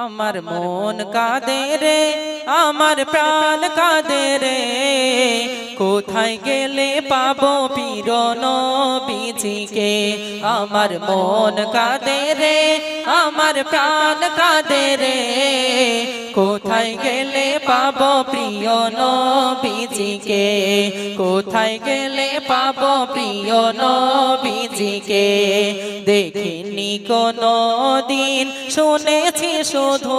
আমার মন কাঁদে রে আমার প্রাণ কাঁদে রে। কোথায় গেলে পাবো পীরন বিজিকে আমার মন কাঁদে রে আমার প্রাণ কাঁদে রে। কোথায় গেলে পাব প্রিয় নবীজিকে? কোথায় গেলে পাব প্রিয় নবীজিকে? দেখিনি কোনো দিন শুনেছি শুধু।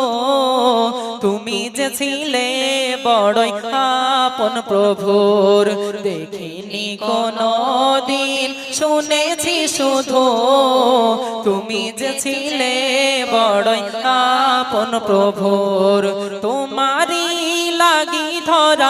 তুমি যে ছিলে বড়ই আপন প্রভুর। দেখিনি কোনো দিন শুনেছি শুধু। তুমি যে ছিলে বড়ই আপন প্রভুর।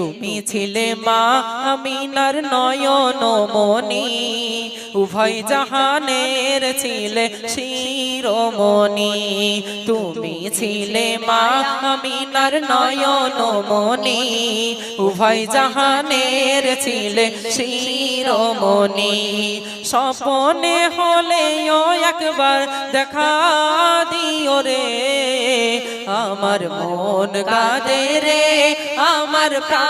তুমি ছিলে মা আমিনার নয়ন মনি উভয় জাহানের ছিলে শিরোমণি। তুমি ছিলে মা আমিনার নয়ন মনি উভয় জাহানের ছিলে শিরোমণি। স্বপনে হলেও একবার দেখা দিও রে। আমার মন কাঁদে রে আমার প্রাণ